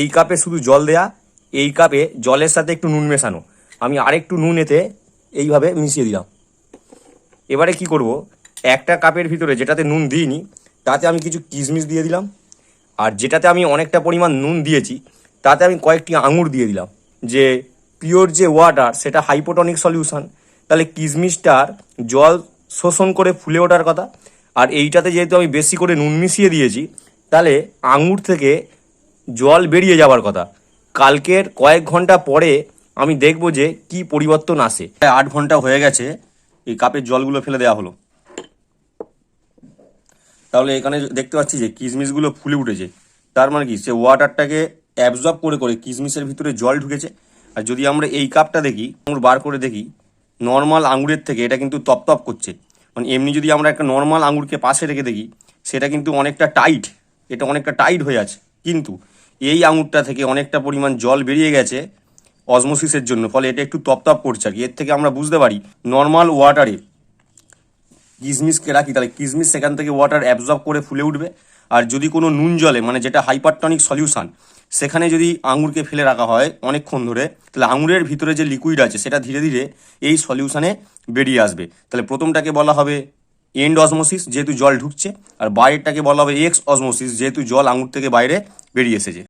এই কাপে শুধু জল দেয়া, এই কাপে জলের সাথে একটু নুন মেশানো। আমি আরেকটু নুন এতে এইভাবে মিশিয়ে দিলাম। এবারে কি করব? একটা কাপের ভিতরে যেটাতে নুন দিইনি, তাতে আমি কিছু কিশমিশ দিয়ে দিলাম। আর যেটাতে আমি অনেকটা পরিমাণ নুন দিয়েছি, তাতে আমি কয়েকটি আঙুর দিয়ে দিলাম। যে পিওর যে ওয়াটার, সেটা হাইপোটনিক সলিউশন। তাহলে কিশমিশটার জল শোষণ করে ফুলে ওঠার কথা। আর এইটাতে যেহেতু আমি বেশি করে নুন মিশিয়ে দিয়েছি, তাহলে আঙুর থেকে জল বেরিয়ে যাওয়ার কথা। কালকের কয়েক ঘণ্টা পরে আমি দেখব যে কি পরিবর্তন আসে। আট ঘণ্টা হয়ে গেছে, এই কাপের জলগুলো ফেলে দেওয়া হলো। তাহলে এখানে দেখতে পাচ্ছি যে কিশমিশগুলো ফুলে উঠেছে। তার মানে কি, সে ওয়াটারটাকে অ্যাবজর্ব করে করে কিশমিশের ভিতরে জল ঢুকেছে। আর যদি আমরা এই কাপটা দেখি, আঙুর বার করে দেখি নর্মাল আঙুরের থেকে এটা কিন্তু তপতপ করছে। মানে এমনি যদি আমরা একটা নর্মাল আঙুরকে পাশে রেখে দেখি, সেটা কিন্তু অনেকটা টাইট এটা অনেকটা টাইট হয়ে আছে। কিন্তু এই আঙুরটা থেকে অনেকটা পরিমাণ জল বেরিয়ে গেছে অসমোসিসের জন্য, ফলে এটা একটু তপতপ করছে আর কি। এর থেকে আমরা বুঝতে পারি নর্মাল ওয়াটারে কিশমিশকে রাখি, তাহলে কিশমিশ সেখান থেকে ওয়াটার অ্যাবজর্ব করে ফুলে উঠবে। আর যদি কোনো নুন জলে মানে যেটা হাইপারটনিক সলিউশন সেখানে যদি আঙুরকে ফেলে রাখা হয় অনেকক্ষণ ধরে, তাহলে আঙুরের ভিতরে যে লিকুইড আছে, সেটা ধীরে ধীরে এই সলিউশানে বেরিয়ে আসবে। তাহলে প্রথমটাকে বলা হবে এন্ড অসমোসিস যেহেতু জল ঢুকছে, আর বাইরেরটাকে বলা হবে এক্স অসমোসিস যেহেতু জল আঙুর থেকে বাইরে বেরিয়ে এসেছে।